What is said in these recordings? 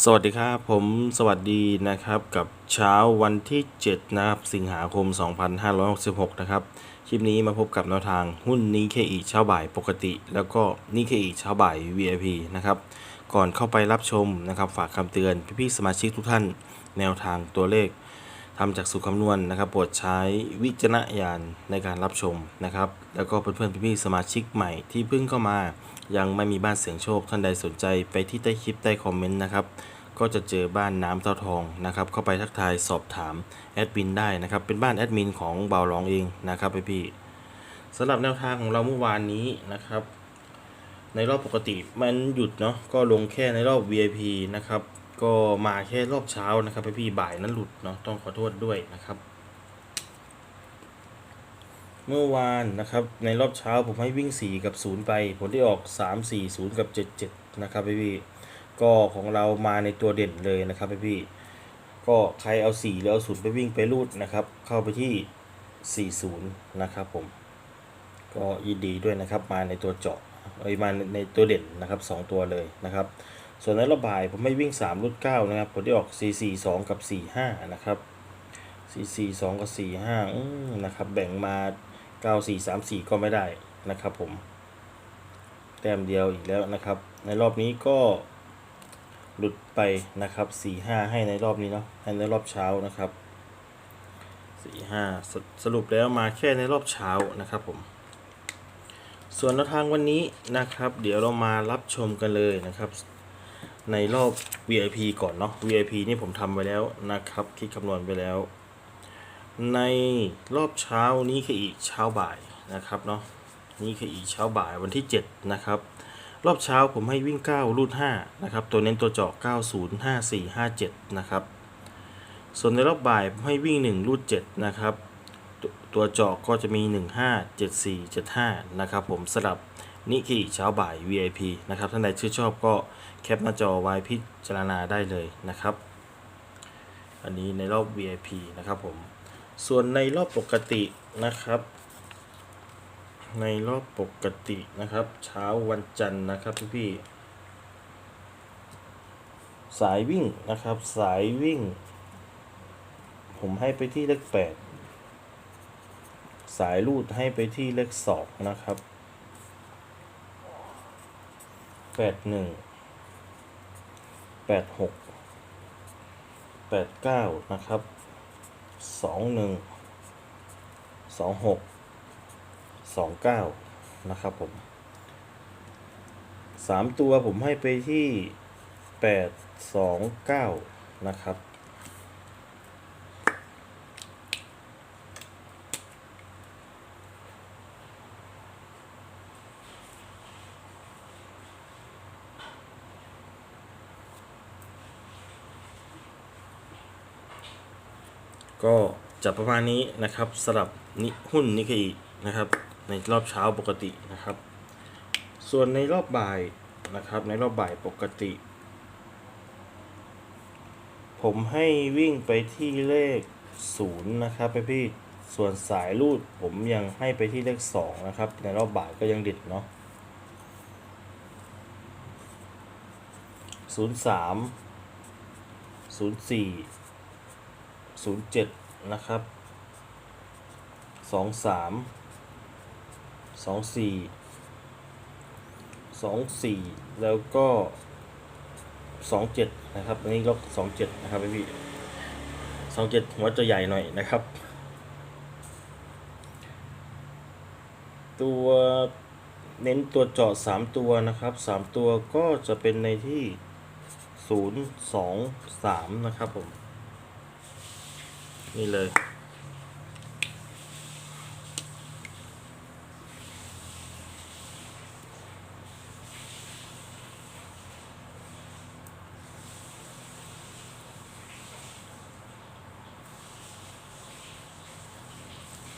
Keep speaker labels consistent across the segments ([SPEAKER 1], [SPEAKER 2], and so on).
[SPEAKER 1] สวัสดีครับผมสวัสดีนะครับกับเช้าวันที่7นะครับสิงหาคม 2566 นะครับคลิปนี้มาพบกับแนวทางหุ้นนิเคอีเช้าบ่ายปกติ แล้วก็นิเคอีเช้าบ่าย VIP นะครับก่อนเข้าไปรับชมนะครับฝากคำเตือนพี่ๆสมาชิกทุกท่านแนวทางตัวเลขทำจากสูตรคำนวณนะครับโปรดใช้วิจารณญาณในการรับชมนะครับแล้วก็เพื่อนๆพี่ๆสมาชิกใหม่ที่เพิ่งเข้ามา ยังไม่มีบ้านเสียงโชคท่านใดสนใจไปที่ใต้คลิปใต้คอมเมนต์นะครับก็จะเจอบ้านน้ำเต้าทองนะครับเข้าไปทักทายสอบถามแอดมินได้นะครับเป็นบ้านแอดมินของเบาหลองเองนะครับพี่พี่สำหรับแนวทางของเราเมื่อวานนี้นะครับ ในรอบปกติมันหยุดเนาะก็ลงแค่ในรอบ VIP นะครับก็มาแค่รอบเช้านะครับพี่พี่บ่ายนั้นหลุดเนาะต้องขอโทษด้วยนะครับ เมื่อวานนะครับในรอบเช้าผมให้วิ่ง 4 กับ 0 ไป ผลที่ออก 3 4 0 กับ 7 7 นะครับพี่พี่ก็ของเรามาในตัวเด่นเลยนะครับพี่พี่ก็ใครเอา4หรือเอา0ไปวิ่งไปรูดนะครับ เข้าไปที่ 40 นะครับผม ก็ยินดีด้วยนะครับมาในตัวเจาะเอ้ยมาในตัวเด่นนะครับ 2 ตัวเลยนะครับ ส่วนในรอบบ่ายผมไม่วิ่ง 3รูด9 นะครับ ผลที่ออก 4 4 2 กับ 4 5 นะครับ 4 4 2 กับ 4 5นะครับแบ่งมา 9 4 3 4ก็ไม่ได้นะครับผม แต้มเดียวอีกแล้วนะครับ ในรอบนี้ก็หลุดไปนะครับ4 5ให้ในรอบนี้เนาะให้ในรอบเช้านะครับ4 5สสรุปแล้วมาแค่ในรอบเช้านะครับผม ส่วนแนวทางวันนี้นะครับ เดี๋ยวเรามารับชมกันเลยนะครับ ในรอบ VIP ก่อนเนาะ VIP นี่ผมทำไว้แล้วนะครับ คิดคำนวณไปแล้ว ในรอบเช้านี้คืออีกเช้าบ่ายนะครับเนาะนี่คืออีกเช้าบ่ายวันที่ 7 นะครับ รอบเช้าผมให้วิ่ง 9 รูด5นะครับ ตัวเน้นตัวเจาะ 90 54 57 นะครับ ส่วนในรอบบ่ายผมให้วิ่ง 1 รูด7นะครับตตัวเจาะก็จะมี 15 74 75 นะครับผมสลับนี่คืออีกเช้าบ่าย VIP นะครับ ท่านใดชื่นชอบก็แคปหน้าจอไว้พิจารณาได้เลยนะครับ อันนี้ในรอบ VIP นะครับผม ส่วนในรอบปกตินะครับ ในรอบปกตินะครับ เช้าวันจันทร์นะครับพี่พี่ๆสายวิ่งนะครับ สายวิ่ง ผมให้ไปที่เลขแปดสายรูดให้ไปที่เลขสองนะครับแปดหนึ่งแปดหกแปดเก้านะครับ สองหนึ่งสองหกสองเก้านะครับผมสามตัวผมให้ไปที่แปดสองเก้านะครับ ก็จะประมาณนี้นะครับสำหรับนิหุ้นนิเกอินะครับ ในรอบเช้าปกตินะครับ ส่วนในรอบบ่ายนะครับ ในรอบบ่ายปกติ ผมให้วิ่งไปที่เลขศูนย์นะครับไปพี่ส่วนสายรูดผมยังให้ไปที่เลขสองนะครับ ในรอบบ่ายก็ยังดิดเนาะศูนย์สาม ศูนย์เจ็ดนะครับสองสามสองสี่สองสี่แล้วก็สองเจ็ดนะครับ อันนี้ล็อกสองเจ็ดนะครับพี่สองเจ็ดหัวจะใหญ่หน่อยนะครับ ตัวเน้นตัวเจาะสามตัวนะครับสามตัวก็จะเป็นในที่ศูนย์สองสามนะครับผม นี่เลย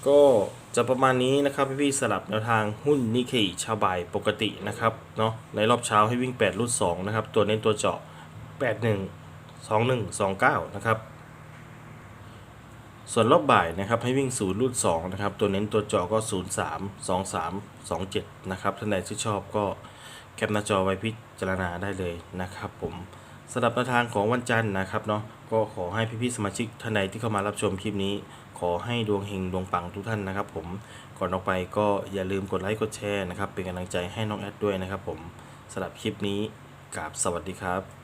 [SPEAKER 1] ก็จะประมาณนี้นะครับพี่ๆสลับแนวทางหุ้นนิเคอิชาบายปกตินะครับเนาะในรอบเช้าให้วิ่ง 8รูด2นะครับ ตัวเน้นตัวเจาะ 81 21 29 นะครับ ส่วนรอบบ่ายนะครับให้วิ่ง0รูด2นะครับตัวเน้นตัวเจาะก็ 03 23 27นะครับท่านใดที่ชอบก็แคปหน้าจอไว้พิจารณาได้เลยนะครับ ผมสำหรับแนวทางของวันจันทร์นะครับเนาะก็ขอให้พี่ๆสมาชิกท่านใดที่เข้ามารับชมคลิปนี้ ขอให้ดวงเฮงดวงปังทุกท่านนะครับ ผมก่อนออกไปก็อย่าลืมกดไลค์กดแชร์นะครับเป็นกำลังใจให้น้องแอดด้วยนะครับ ผมสำหรับคลิปนี้กราบสวัสดีครับ